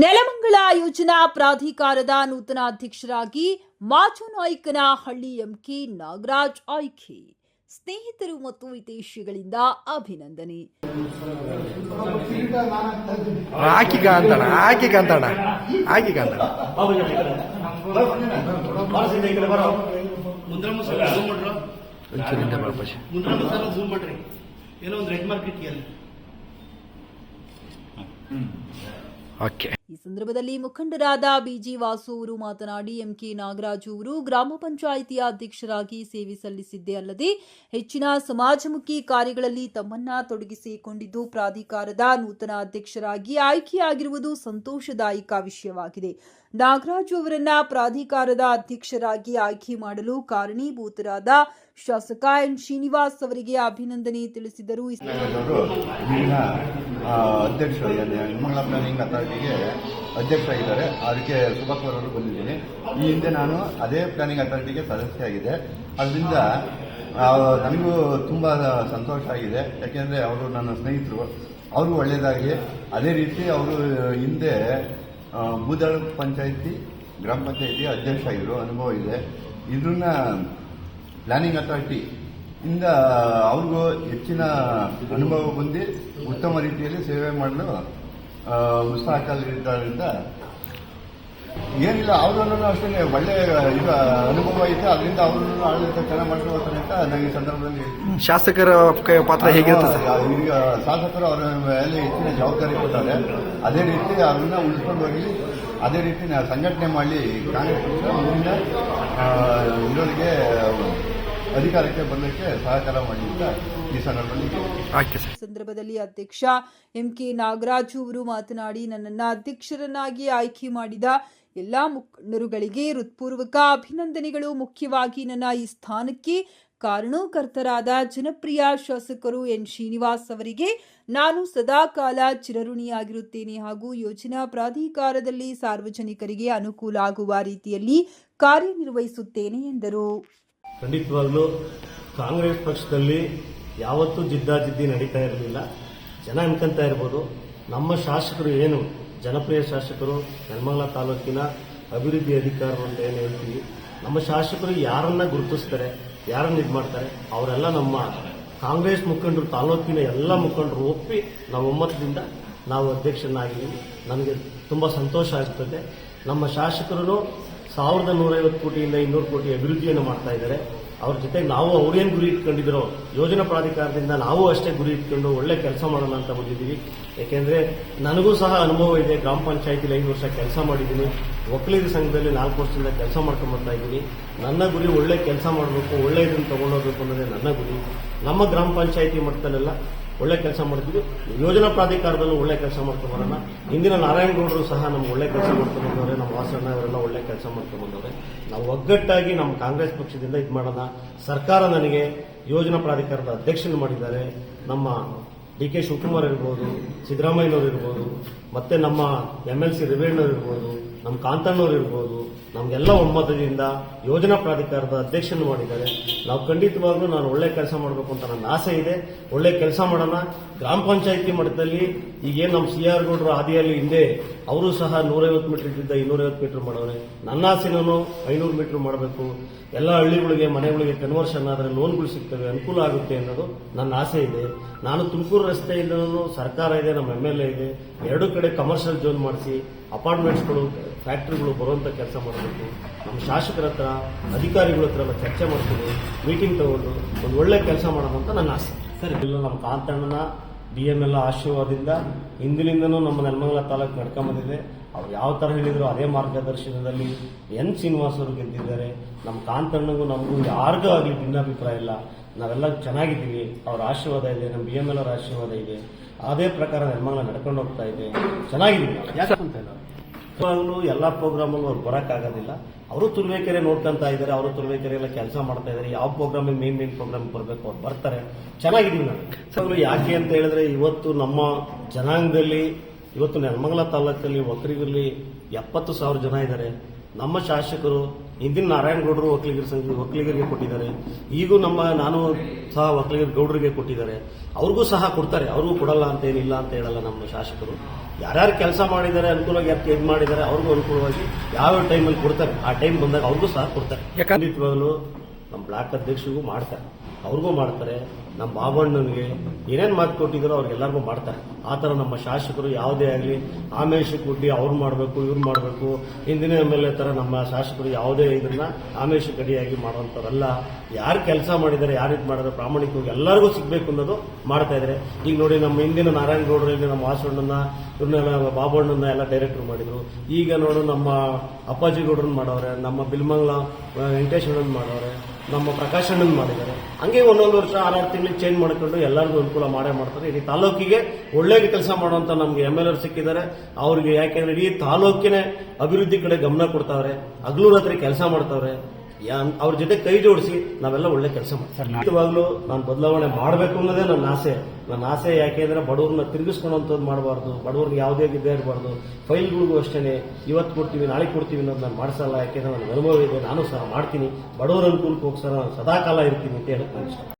ನೆಲಮಂಗಲ ಯೋಜನಾ ಪ್ರಾಧಿಕಾರದ ನೂತನ ಅಧ್ಯಕ್ಷರಾಗಿ ಮಾಚುನಾಯ್ಕನಹಳ್ಳಿ ಎಂಕೆ ನಾಗರಾಜ್ ಆಯ್ಕೆ. ಸ್ನೇಹಿತರು ಮತ್ತು ವಿದೇಶಿಗಳಿಂದ ಅಭಿನಂದನೆ. ಏನೋ ಒಂದು ರೆಡ್ ಮಾರ್ಕೆಟ್ ಓಕೆ. ಈ ಸಂದರ್ಭದಲ್ಲಿ ಮುಖಂಡರಾದ ಬಿಜಿ ವಾಸು ಅವರು ಮಾತನಾಡಿ, ಎಂಕೆ ನಾಗರಾಜು ಅವರು ಗ್ರಾಮ ಪಂಚಾಯಿತಿಯ ಅಧ್ಯಕ್ಷರಾಗಿ ಸೇವೆ ಸಲ್ಲಿಸಿದ್ದೇ ಅಲ್ಲದೆ ಹೆಚ್ಚಿನ ಸಮಾಜಮುಖಿ ಕಾರ್ಯಗಳಲ್ಲಿ ತಮ್ಮನ್ನ ತೊಡಗಿಸಿಕೊಂಡಿದ್ದು ಪ್ರಾಧಿಕಾರದ ನೂತನ ಅಧ್ಯಕ್ಷರಾಗಿ ಆಯ್ಕೆಯಾಗಿರುವುದು ಸಂತೋಷದಾಯಕ ವಿಷಯವಾಗಿದೆ. ನಾಗರಾಜು ಅವರನ್ನ ಪ್ರಾಧಿಕಾರದ ಅಧ್ಯಕ್ಷರಾಗಿ ಆಯ್ಕೆ ಮಾಡಲು ಕಾರಣೀಭೂತರಾದ ಶಾಸಕ ಎನ್ ಶ್ರೀನಿವಾಸ್ ಅವರಿಗೆ ಅಭಿನಂದನೆ ತಿಳಿಸಿದರು. ಈ ಅವರು ಅಧ್ಯಕ್ಷರಾಗಿದ್ದಾರೆ. ಅದಕ್ಕೆ ಸುಭಾಕರ್ ಬಂದಿದ್ದೀನಿ. ಈ ಹಿಂದೆ ನಾನು ಅದೇ ಪ್ಲಾನಿಂಗ್ ಅಥಾರಿಟಿಗೆ ಸದಸ್ಯ ಆಗಿದೆ ಅದರಿಂದ ನನಗೂ ತುಂಬ ಸಂತೋಷ ಆಗಿದೆ. ಯಾಕೆಂದರೆ ಅವರು ನನ್ನ ಸ್ನೇಹಿತರು. ಅವರು ಒಳ್ಳೆಯದಾಗಿ ಅದೇ ರೀತಿ ಅವರು ಹಿಂದೆ ಬೂದಾಳ ಪಂಚಾಯಿತಿ, ಗ್ರಾಮ ಪಂಚಾಯಿತಿ ಅಧ್ಯಕ್ಷ ಆಗಿದ್ರು ಅನುಭವ ಇದೆ. ಇದನ್ನ ಪ್ಲಾನಿಂಗ್ ಅಥಾರಿಟಿ ಇಂದ ಅವ್ರಿಗೂ ಹೆಚ್ಚಿನ ಅನುಭವ ಹೊಂದಿ ಉತ್ತಮ ರೀತಿಯಲ್ಲಿ ಸೇವೆ ಮಾಡಲು ಉತ್ಸಾಹಕರಿದ್ದರಿಂದ ಏನಿಲ್ಲ ಅವರನ್ನು ಅಷ್ಟೇ ಒಳ್ಳೆ ಈಗ ಅನುಭವ ಐತೆ ಅದರಿಂದ ಅವರನ್ನು ಆಡಳಿತ ಚೆನ್ನಾಗಿ ಮಾಡ್ಕೊಂಡು ಹೋಗ್ತಾರೆ ಅಂತ ನನಗೆ ಈ ಸಂದರ್ಭದಲ್ಲಿ ಶಾಸಕರ ಪಾತ್ರ ಹೇಗಿರುತ್ತೆ ಈಗ ಶಾಸಕರು ಅವರ ಮೇಲೆ ಹೆಚ್ಚಿನ ಜವಾಬ್ದಾರಿ ಕೊಟ್ಟಾರೆ ಅದೇ ರೀತಿ ಅವ್ರನ್ನ ಉಳಿಸ್ಕೊಂಡು ಹೋಗಿ ಅದೇ ರೀತಿ ಸಂಘಟನೆ ಮಾಡಿ ಕಾಂಗ್ರೆಸ್ ಪಕ್ಷ ಮುಂದಿನ ಇರೋರಿಗೆ ಅಧಿಕಾರಕ್ಕೆ ಬರಲಿಕ್ಕೆ ಸಹಕಾರ ಮಾಡಿ ಅಂತ ಈ ಸಂದರ್ಭದಲ್ಲಿ ಸಂದರ್ಭದಲ್ಲಿ ಅಧ್ಯಕ್ಷ ಎಂಕೆ ನಾಗರಾಜು ಅವರು ಮಾತನಾಡಿ ನನ್ನನ್ನು ಅಧ್ಯಕ್ಷರನ್ನಾಗಿ ಆಯ್ಕೆ ಮಾಡಿದ ಎಲ್ಲಾ ಮುಖಂಡರುಗಳಿಗೆ ಹೃತ್ಪೂರ್ವಕ ಅಭಿನಂದನೆಗಳು. ಮುಖ್ಯವಾಗಿ ನನ್ನ ಈ ಸ್ಥಾನಕ್ಕೆ ಕಾರಣೋಕರ್ತರಾದ ಜನಪ್ರಿಯ ಶಾಸಕರು ಎನ್ ಶ್ರೀನಿವಾಸ್ ಅವರಿಗೆ ನಾನು ಸದಾಕಾಲ ಚಿರಋಣಿಯಾಗಿರುತ್ತೇನೆ ಹಾಗೂ ಯೋಜನಾ ಪ್ರಾಧಿಕಾರದಲ್ಲಿ ಸಾರ್ವಜನಿಕರಿಗೆ ಅನುಕೂಲ ಆಗುವ ರೀತಿಯಲ್ಲಿ ಕಾರ್ಯನಿರ್ವಹಿಸುತ್ತೇನೆ ಎಂದರು. ಖಂಡಿತವಾಗ್ಲೂ ಕಾಂಗ್ರೆಸ್ ಪಕ್ಷದಲ್ಲಿ ಯಾವತ್ತೂ ಜಿದ್ದಾಜಿದ್ದಿ ನಡೀತಾ ಇರಲಿಲ್ಲ. ಜನ ಅನ್ಕೊಂತ ಇರ್ಬೋದು. ನಮ್ಮ ಶಾಸಕರು ಏನು? ಜನಪ್ರಿಯ ಶಾಸಕರು ನೆಲಮಂಗಲ ತಾಲೂಕಿನ ಅಭಿವೃದ್ಧಿ ಅಧಿಕಾರರು ಅಂತ ಏನು ಹೇಳ್ತೀವಿ. ನಮ್ಮ ಶಾಸಕರು ಯಾರನ್ನ ಗುರುತಿಸ್ತಾರೆ, ಯಾರನ್ನ ಇದು ಮಾಡ್ತಾರೆ? ಅವರೆಲ್ಲ ನಮ್ಮ ಕಾಂಗ್ರೆಸ್ ಮುಖಂಡರು, ತಾಲೂಕಿನ ಎಲ್ಲ ಮುಖಂಡರು ಒಪ್ಪಿ ನಾವು ಒಮ್ಮತದಿಂದ ನಾವು ಅಧ್ಯಕ್ಷನಾಗಿದ್ದೀವಿ ನನಗೆ ತುಂಬ ಸಂತೋಷ ಆಗ್ತದೆ. ನಮ್ಮ ಶಾಸಕರು ಸಾವಿರದ ನೂರೈವತ್ತು ಕೋಟಿಯಿಂದ ಇನ್ನೂರು ಕೋಟಿ ಅಭಿವೃದ್ಧಿಯನ್ನು ಮಾಡ್ತಾ ಇದ್ದಾರೆ. ಅವ್ರ ಜೊತೆಗೆ ನಾವು ಅವ್ರೇನು ಗುರಿ ಇಟ್ಕೊಂಡಿದ್ರು ಯೋಜನಾ ಪ್ರಾಧಿಕಾರದಿಂದ ನಾವು ಅಷ್ಟೇ ಗುರಿ ಇಟ್ಕೊಂಡು ಒಳ್ಳೆ ಕೆಲಸ ಮಾಡೋಣ ಅಂತ ಬಂದಿದ್ದೀವಿ. ಯಾಕೆಂದ್ರೆ ನನಗೂ ಸಹ ಅನುಭವ ಇದೆ, ಗ್ರಾಮ ಪಂಚಾಯತಿಲಿ ಐದು ವರ್ಷ ಕೆಲಸ ಮಾಡಿದ್ದೀನಿ. ಒಕ್ಕಲಿಗರ ಸಂಘದಲ್ಲಿ ನಾಲ್ಕು ವರ್ಷದಿಂದ ಕೆಲಸ ಮಾಡ್ಕೊಂಡು ಬರ್ತಾ ಇದ್ದೀನಿ. ನನ್ನ ಗುರಿ ಒಳ್ಳೆ ಕೆಲಸ ಮಾಡಬೇಕು, ಒಳ್ಳೆ ಇದನ್ನು ತಗೊಂಡೋಗ್ಬೇಕು ಅನ್ನೋದೇ ನನ್ನ ಗುರಿ. ನಮ್ಮ ಗ್ರಾಮ ಪಂಚಾಯತಿ ಮಟ್ಟದಲ್ಲೆಲ್ಲ ಒಳ್ಳೆ ಕೆಲಸ ಮಾಡ್ತೀವಿ ಯೋಜನಾ ಪ್ರಾಧಿಕಾರದಲ್ಲೂ ಒಳ್ಳೆ ಕೆಲಸ ಮಾಡ್ಕೊಂಡು ಬರೋಣ. ಇಂದಿನ ನಾರಾಯಣಗೌಡರು ಸಹ ನಮ್ಗೆ ಒಳ್ಳೆ ಕೆಲಸ ಮಾಡ್ಕೊಂಡು ಬಂದವ್ರೆ. ನಮ್ಮ ವಾಸಣ್ಣ ಅವರೆಲ್ಲ ಒಳ್ಳೆ ಕೆಲಸ ಮಾಡ್ಕೊಂಡು ಬಂದವ್ರೆ. ನಾವು ಒಗ್ಗಟ್ಟಾಗಿ ನಮ್ಮ ಕಾಂಗ್ರೆಸ್ ಪಕ್ಷದಿಂದ ಇದು ಮಾಡೋಣ. ಸರ್ಕಾರ ನನಗೆ ಯೋಜನಾ ಪ್ರಾಧಿಕಾರದ ಅಧ್ಯಕ್ಷನ ಮಾಡಿದ್ದಾರೆ. ನಮ್ಮ ಡಿ ಕೆ ಶಿವಕುಮಾರ್ ಇರ್ಬೋದು, ಸಿದ್ದರಾಮಯ್ಯನವರು ಇರ್ಬೋದು, ಮತ್ತೆ ನಮ್ಮ ಎಂ ಎಲ್ ಸಿ ರೇವಣ್ಣವ್ರು ಇರ್ಬೋದು ನಮ್ಮ ಕಾಂತಣ್ಣವ್ರು ಇರ್ಬೋದು, ನಮಗೆಲ್ಲ ಒಮ್ಮತದಿಂದ ಯೋಜನಾ ಪ್ರಾಧಿಕಾರದ ಅಧ್ಯಕ್ಷನ ಮಾಡಿದ್ದಾರೆ. ನಾವು ಖಂಡಿತವಾಗ್ಲೂ ನಾನು ಒಳ್ಳೆ ಕೆಲಸ ಮಾಡಬೇಕು ಅಂತ ನನ್ನ ಆಸೆ ಇದೆ. ಒಳ್ಳೆ ಕೆಲಸ ಮಾಡೋಣ. ಗ್ರಾಮ ಪಂಚಾಯಿತಿ ಮಟ್ಟದಲ್ಲಿ ಈಗೇನು ನಮ್ಮ ಸಿ ಆರ್ ಗೌಡರು ಹಾದಿಯಲ್ಲಿ ಹಿಂದೆ, ಅವರು ಸಹ ನೂರೈವತ್ತು ಮೀಟರ್ ಇದ್ದಿದ್ದ ಇನ್ನೂರೈವತ್ತು ಮೀಟರ್ ಮಾಡೋರೆ. ನನ್ನ ಆಸೆನೂ ಐನೂರು ಮೀಟರ್ ಮಾಡಬೇಕು. ಎಲ್ಲ ಹಳ್ಳಿಗಳಿಗೆ, ಮನೆಗಳಿಗೆ ಕನ್ವರ್ಷನ್ ಆದರೆ ಲೋನ್ಗಳು ಸಿಗ್ತವೆ, ಅನುಕೂಲ ಆಗುತ್ತೆ ಅನ್ನೋದು ನನ್ನ ಆಸೆ ಇದೆ. ನಾನು ತುಮಕೂರು ರಸ್ತೆಯಿಂದ ಸರ್ಕಾರ ಇದೆ ನಮ್ಮ ಎಂ ಎಲ್ ಎ ಇದೆ. ಎರಡು ಕಡೆ ಕಮರ್ಷಿಯಲ್ ಝೋನ್ ಮಾಡಿಸಿ ಅಪಾರ್ಟ್ಮೆಂಟ್ಸ್ಗಳು ಫ್ಯಾಕ್ಟ್ರಿಗಳು ಬರುವಂತ ಕೆಲಸ ಮಾಡಬೇಕು. ನಮ್ಮ ಶಾಸಕರ ಹತ್ರ ಅಧಿಕಾರಿಗಳ ಹತ್ರ ಎಲ್ಲ ಚರ್ಚೆ ಮಾಡ್ತೀವಿ ಮೀಟಿಂಗ್ ತಗೊಂಡು ಒಂದು ಒಳ್ಳೆ ಕೆಲಸ ಮಾಡೋಣ ಅಂತ ನನ್ನ ಆಸೆ. ಸರ್. ಇಲ್ಲ ನಮ್ಮ ಕಾಂತಣ್ಣನ ಡಿ ಎಂ ಎಲ್ ಆಶೀರ್ವಾದದಿಂದ ಹಿಂದಿನಿಂದನೂ ನಮ್ಮ ನೆಲಮಂಗಲ ತಾಲೂಕು ನಡ್ಕೊಂಬಂದಿದೆ. ಅವ್ರು ಯಾವ ಥರ ಹೇಳಿದ್ರು ಅದೇ ಮಾರ್ಗದರ್ಶನದಲ್ಲಿ ಎನ್ ಶ್ರೀನಿವಾಸ್ ಅವರು ಗೆದ್ದಿದ್ದಾರೆ. ನಮ್ಮ ಕಾಂತಣ್ಣಗೂ ನಮಗೂ ಯಾರಿಗೂ ಆಗಲಿ ಭಿನ್ನಾಭಿಪ್ರಾಯ ಇಲ್ಲ. ನಾವೆಲ್ಲ ಚೆನ್ನಾಗಿದ್ದೀವಿ. ಅವ್ರ ಆಶೀರ್ವಾದ ಇದೆ, ನಮ್ಮ ಬಿ ಎಂ ಎಲ್ ಅವರ ಆಶೀರ್ವಾದ ಇದೆ. ಅದೇ ಪ್ರಕಾರ ನೆಲಮಂಗಲ ನಡ್ಕೊಂಡು ಹೋಗ್ತಾ ಇದೆ. ಚೆನ್ನಾಗಿದ್ದೀವಿ ಯಾಕಂತ ಇವಾಗಲೂ ಎಲ್ಲ ಪ್ರೋಗ್ರಾಮಲ್ಲೂ ಅವ್ರು ಬರೋಕ್ಕಾಗೋದಿಲ್ಲ ಅವರು ತುರುವೇಕೆರೆ ನೋಡ್ಕೊಂತ ಇದ್ದಾರೆ, ಅವರು ತುರುವೇಕೆರೆ ಎಲ್ಲ ಕೆಲಸ ಮಾಡ್ತಾ ಇದ್ದಾರೆ. ಯಾವ ಪ್ರೋಗ್ರಾಮ್ ಮೇನ್ ಮೇನ್ ಪ್ರೋಗ್ರಾಮ್ ಬರಬೇಕು, ಅವ್ರು ಬರ್ತಾರೆ. ಚೆನ್ನಾಗಿದ್ದೀವಿ ನಾವು. ಅವರು ಯಾಕೆ ಅಂತ ಹೇಳಿದ್ರೆ, ಇವತ್ತು ನಮ್ಮ ಜನಾಂಗದಲ್ಲಿ, ಇವತ್ತು ನೆಲಮಂಗಲ ತಾಲೂಕಲ್ಲಿ ಒಕ್ಕರಿಗಲ್ಲಿ ಎಪ್ಪತ್ತು ಸಾವಿರ ಜನ ಇದ್ದಾರೆ. ನಮ್ಮ ಶಾಸಕರು ಹಿಂದಿನ ನಾರಾಯಣಗೌಡರು ಒಕ್ಕಲಿಗರ ಸಂಘ ಒಕ್ಕಲಿಗರಿಗೆ ಕೊಟ್ಟಿದ್ದಾರೆ. ಈಗೂ ನಮ್ಮ ನಾನು ಸಹ ಒಕ್ಕಲಿಗರ ಗೌಡರಿಗೆ ಕೊಟ್ಟಿದ್ದಾರೆ. ಅವ್ರಿಗೂ ಸಹ ಕೊಡ್ತಾರೆ. ಅವ್ರಿಗೂ ಕೊಡಲ್ಲ ಅಂತ ಏನಿಲ್ಲ ಅಂತ ಹೇಳಲ್ಲ ನಮ್ಮ ಶಾಸಕರು. ಯಾರ್ಯಾರು ಕೆಲಸ ಮಾಡಿದ್ದಾರೆ ಅನುಕೂಲವಾಗಿ ಯಾಕೆ ಇದು ಮಾಡಿದ್ದಾರೆ ಅವ್ರಿಗೂ ಅನುಕೂಲವಾಗಿ ಯಾವ ಟೈಮಲ್ಲಿ ಕೊಡ್ತಾರೆ ಆ ಟೈಮ್ ಬಂದಾಗ ಅವ್ರಿಗೂ ಸಹ ಕೊಡ್ತಾರೆ. ಖಂಡಿತವಾಗಲೂ ನಮ್ಮ ಬ್ಲಾಕ್ ಅಧ್ಯಕ್ಷರಿಗೂ ಮಾಡ್ತಾರೆ. ಅವ್ರಿಗೂ ಮಾಡ್ತಾರೆ. ನಮ್ಮ ಬಾಬಣ್ಣನಿಗೆ ಏನೇನು ಮಾತು ಕೊಟ್ಟಿದ್ರು ಅವ್ರಿಗೆಲ್ಲರಿಗೂ ಮಾಡ್ತಾರೆ. ಆ ಥರ ನಮ್ಮ ಶಾಸಕರು ಯಾವುದೇ ಆಗಲಿ, ಆಮೇಶಕ್ಕೆ ಕೊಟ್ಟು ಅವ್ರು ಮಾಡಬೇಕು, ಇವ್ರು ಮಾಡಬೇಕು, ಹಿಂದಿನ ಎಂ ಎಲ್ ಎ ಥರ ನಮ್ಮ ಶಾಸಕರು ಯಾವುದೇ ಇದನ್ನ ಆಮೇಶಕ್ಕೆ ಅಡಿಯಾಗಿ ಮಾಡುವಂಥವ್ರಲ್ಲ. ಯಾರು ಕೆಲಸ ಮಾಡಿದ್ದಾರೆ ಯಾರು ಇದು ಮಾಡಿದ್ರೆ ಪ್ರಾಮಾಣಿಕವಾಗಿ ಎಲ್ಲರಿಗೂ ಸಿಗಬೇಕು ಅನ್ನೋದು ಮಾಡ್ತಾ ಇದ್ದಾರೆ ಈಗ ನೋಡಿ ನಮ್ಮ ಹಿಂದಿನ ನಾರಾಯಣಗೌಡರಲ್ಲಿ ನಮ್ಮ ವಾಸಣ್ಣನ ಇವ್ರನ್ನೆಲ್ಲ ಬಾಬಣ್ಣನ ಎಲ್ಲ ಡೈರೆಕ್ಟರ್ ಮಾಡಿದರು. ಈಗ ನೋಡು ನಮ್ಮ ಅಪ್ಪಾಜಿ ಗೌಡ್ರನ್ನ ಮಾಡವ್ರೆ ನಮ್ಮ ಬಿಲ್ಮಂಗ್ಲ ವೆಂಕಟೇಶ್ವರನ್ ಮಾಡವ್ರೆ ನಮ್ಮ ಪ್ರಕಾಶಣ್ಣನ್ ಮಾಡಿದ್ದಾರೆ. ಹಂಗೆ ಒಂದೊಂದು ವರ್ಷ ಆರಾರು ಚೇಂಜ್ ಮಾಡ್ಕೊಂಡು ಎಲ್ಲರಿಗೂ ಅನುಕೂಲ ಮಾಡೇ ಮಾಡ್ತಾರೆ. ಇಡೀ ತಾಲೂಕಿಗೆ ಒಳ್ಳೆ ಕೆಲಸ ಮಾಡುವಂತ ನಮ್ಗೆ ಎಂ ಎಲ್ ಸಿಕ್ಕಿದ್ದಾರೆ. ಅವ್ರಿಗೆ ಯಾಕೆಂದ್ರೆ ಇಡೀ ತಾಲೂಕಿನ ಅಭಿವೃದ್ಧಿ ಕಡೆ ಗಮನ ಕೊಡ್ತಾವ್ರೆ ಹಗಲು ರಾತ್ರಿ ಕೆಲಸ ಮಾಡ್ತಾವ್ರೆ ಅವ್ರ ಜೊತೆ ಕೈ ಜೋಡಿಸಿ ನಾವೆಲ್ಲ ಒಳ್ಳೆ ಕೆಲಸ ಮಾಡ್ತಾರೆ ನಿಜವಾಗ್ಲೂ ನಾನು ಬದಲಾವಣೆ ಮಾಡಬೇಕು ಅನ್ನೋದೇ ನನ್ನ ಆಸೆ. ನನ್ನ ಆಸೆ ಯಾಕೆಂದ್ರೆ ಬಡವ್ರನ್ನ ತಿರುಗಿಸ್ಕೊಳ್ಳೋಂಥದ್ದು ಮಾಡಬಾರ್ದು ಬಡವ್ರಿಗೆ ಯಾವುದೇ ಇದ್ದೇ ಇರಬಾರ್ದು. ಫೈಲ್ಗಳಿಗೂ ಅಷ್ಟೇ ಇವತ್ತು ಕೊಡ್ತೀವಿ ನಾಳೆ ಕೊಡ್ತೀವಿ ಅನ್ನೋದು ನಾನು ಮಾಡಿಸಲ್ಲ. ಯಾಕೆಂದ್ರೆ ನನ್ನ ಅನುಭವ ಇದೆ ನಾನು ಸಹ ಮಾಡ್ತೀನಿ. ಬಡವರ ಅನುಕೂಲಕ್ಕೋಸ್ಕರ ನಾನು ಸದಾಕಾಲ ಇರ್ತೀನಿ ಅಂತ ಹೇಳಕ್ ನಾನು ಇಷ್ಟ.